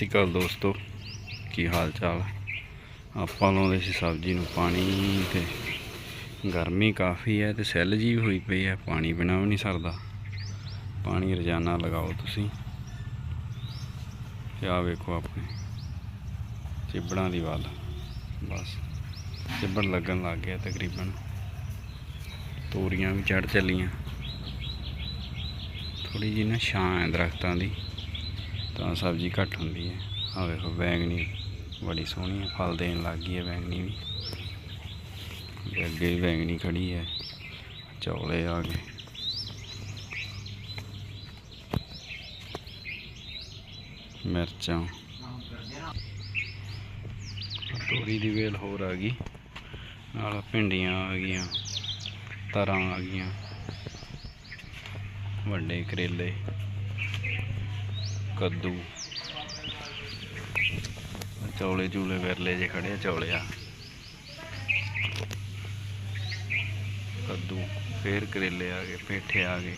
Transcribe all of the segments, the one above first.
ਸ਼੍ਰੀ ਅਕਾਲ ਦੋਸਤੋ, ਕੀ ਹਾਲ ਚਾਲ? ਆਪਾਂ ਲਾਉਂਦੇ ਸੀ ਸਬਜ਼ੀ ਨੂੰ ਪਾਣੀ ਤੇ ਗਰਮੀ ਕਾਫੀ ਹੈ ਤੇ ਸੈੱਲ ਜੀ ਹੋਈ ਪਈ ਹੈ, ਪਾਣੀ ਬਿਨਾਂ ਵੀ ਨਹੀਂ ਸਰਦਾ। ਪਾਣੀ ਰੋਜ਼ਾਨਾ ਲਗਾਓ ਤੁਸੀਂ। ਤੇ ਆ ਵੇਖੋ ਆਪਣੇ ਚਿਬੜਾਂ ਦੀ ਵੱਲ, ਬਸ। ਚਿਬੜ ਲੱਗਣ ਲੱਗ ਗਿਆ ਤਕਰੀਬਨ। ਤੋਰੀਆਂ ਵੀ ਚੜ ਚੱਲੀਆਂ। ਥੋੜੀ ਜਿਹੀ ਨਾ ਛਾਂ ਹੈ ਦਰਖਤਾਂ ਦੀ। ਤਾਂ ਸਬਜ਼ੀ ਘੱਟ ਹੁੰਦੀ ਹੈ। ਆ ਵੇਖੋ, ਬੈਂਗਣੀ ਬੜੀ ਸੋਹਣੀ ਹੈ, ਫਲ ਦੇਣ ਲੱਗ ਗਈ ਹੈ ਬੈਂਗਣੀ ਵੀ। ਅੱਗੇ ਵੀ ਬੈਂਗਣੀ ਖੜੀ ਹੈ, ਚੌਲੇ ਆ ਗਏ। ਮਿਰਚਾਂ। ਤੋਰੀ ਦੀ ਵੇਲ ਹੋਰ ਆ ਗਈ। ਨਾਲ ਭਿੰਡੀਆਂ ਆ ਗਈਆਂ, ਤਰਾਂ ਆ ਗਈਆਂ। ਵੱਡੇ ਕਰੇਲੇ। ਕੱਦੂ ਚੌਲੇ ਚੂਲੇ ਵਿਰਲੇ ਜੇ ਖੜੇ ਆ ਚੌਲੇ ਆ ਕੱਦੂ ਫੇਰ ਕਰੇਲੇ ਆ ਗਏ ਪੇਠੇ ਆ ਗਏ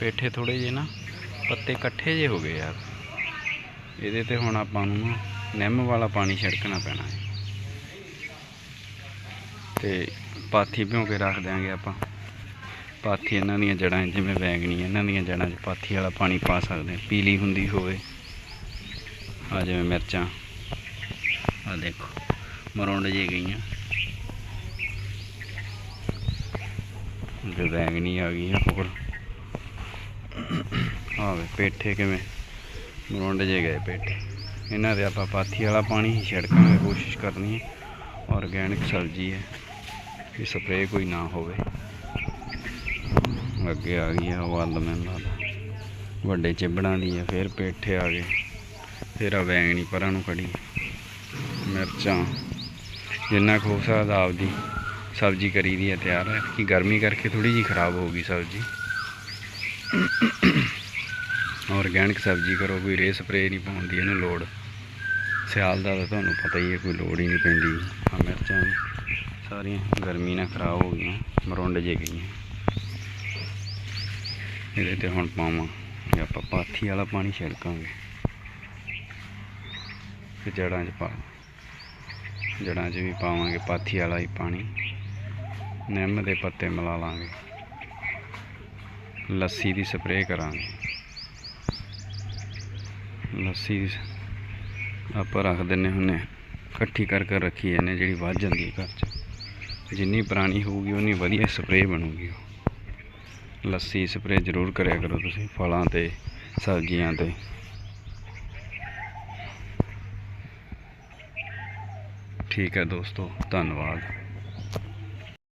ਪੇਠੇ ਥੋੜੇ ਜੇ ਨਾ ਪੱਤੇ ਇਕੱਠੇ ਜੇ ਹੋ ਗਏ ਯਾਰ ਇਹਦੇ ਤੇ ਹੁਣ ਆਪਾਂ ਨੂੰ ਨਾ ਨਿੰਮ ਵਾਲਾ ਪਾਣੀ ਛਿੜਕਣਾ ਪੈਣਾ ਹੈ ਤੇ ਪਾਥੀ ਭਿਉਂ ਕੇ ਰੱਖ ਦਿਆਂਗੇ ਆਪਾਂ ਪਾਥੀ ਇਹਨਾਂ ਦੀਆਂ ਜੜ੍ਹਾਂ ਜਿਵੇਂ ਬੈਂਗਣੀ, ਇਹਨਾਂ ਦੀਆਂ ਜੜ੍ਹਾਂ 'ਚ ਪਾਥੀ ਵਾਲਾ ਪਾਣੀ ਪਾ ਸਕਦੇ ਪੀਲੀ ਹੁੰਦੀ ਹੋਵੇ। ਆ ਜਿਵੇਂ ਮਿਰਚਾਂ। ਆ ਦੇਖੋ, ਮਰੋਂਡ ਜੇ ਗਈਆਂ। ਤੇ ਬੈਂਗਣੀ ਆ ਗਈ ਆ ਹੋਰ। ਆਵੇ ਪੇਠੇ ਕਿਵੇਂ? ਮਰੋਂਡ ਜੇ ਗਏ ਪੇਠੇ। ਇਹਨਾਂ ਦੇ ਆਪਾਂ ਪਾਥੀ ਵਾਲਾ ਪਾਣੀ ਹੀ ਦੀ ਕੋਸ਼ਿਸ਼ ਕਰਨੀ ਹੈ। ਆਰਗੈਨਿਕ ਸਬਜ਼ੀ ਹੈ। ਕਿ ਸਪਰੇਅ ਕੋਈ ਨਾ ਹੋਵੇ। ਅੱਗੇ ਆ ਗਈ ਆ ਵੱਲ ਮੈਨੂੰ ਲੱਗਦਾ ਵੱਡੇ ਚਿਬੜਾਂ ਦੀ ਆ, ਫਿਰ ਪੇਠੇ ਆ ਗਏ। ਫਿਰ ਆ ਵੈਂਗਣੀ ਪਰਾਂ ਨੂੰ ਖੜੀ। ਮਿਰਚਾਂ। ਜਿੰਨਾ ਕੁ ਹੋ ਸਕਦਾ ਆਪਦੀ ਸਬਜ਼ੀ ਕਰੀ ਦੀ ਹੈ ਤਿਆਰ ਹੈ ਕਿ ਗਰਮੀ ਕਰਕੇ ਥੋੜੀ ਜੀ ਖਰਾਬ ਹੋ ਗਈ ਸਬਜ਼ੀ। ਆਰਗੈਨਿਕ ਸਬਜ਼ੀ ਕਰੋ, ਕੋਈ ਰੇ ਸਪਰੇ ਨਹੀਂ ਪਾਉਂਦੀ ਇਹਨੂੰ ਲੋੜ। ਸਿਆਲ ਦਾ ਤਾਂ ਤੁਹਾਨੂੰ ਪਤਾ ਹੀ ਹੈ ਕੋਈ ਲੋੜ ਹੀ ਨਹੀਂ ਪੈਂਦੀ। ਆ ਮਿਰਚਾਂ ਸਾਰੀਆਂ ਗਰਮੀ ਨਾਲ ਖਰਾਬ ਹੋ ਗਈਆਂ, ਮਰੁੰਡ ਜੇ ਗਈਆਂ। ਇਹਦੇ ਤੇ ਹੁਣ ਪਾਵਾਂ। ਇਹ ਆਪਾਂ ਪਾਥੀ ਵਾਲਾ ਪਾਣੀ ਛਿੜਕਾਂਗੇ ਤੇ ਜੜਾਂ 'ਚ ਪਾ ਜੜਾਂ 'ਚ ਵੀ ਪਾਵਾਂਗੇ, ਪਾਥੀ ਵਾਲਾ ਹੀ ਪਾਣੀ। ਨਿੰਮ ਦੇ ਪੱਤੇ ਮਿਲਾ ਲਾਂਗੇ। ਲੱਸੀ ਦੀ ਸਪਰੇਅ ਕਰਾਂਗੇ। ਲੱਸੀ ਆਪਾਂ ਰੱਖ ਦਿੰਨੇ ਹੁੰਨੇ ਇਕੱਠੀ ਕਰ ਕਰ ਰੱਖੀ ਜਾਂਦੇ ਜਿਹੜੀ ਵੱਧ ਜਾਂਦੀ ਹੈ ਘਰ 'ਚ। ਜਿੰਨੀ ਪੁਰਾਣੀ ਹੋਊਗੀ, ਉਨੀ ਵਧੀਆ ਸਪਰੇਅ ਬਣੂਗੀ ਉਹ। ਲੱਸੀ ਸਪਰੇਅ ਜ਼ਰੂਰ ਕਰਿਆ ਕਰੋ ਤੁਸੀਂ ਫਲਾਂ ਤੇ ਸਬਜ਼ੀਆਂ ਤੇ। ਠੀਕ ਹੈ ਦੋਸਤੋ ਧੰਨਵਾਦ।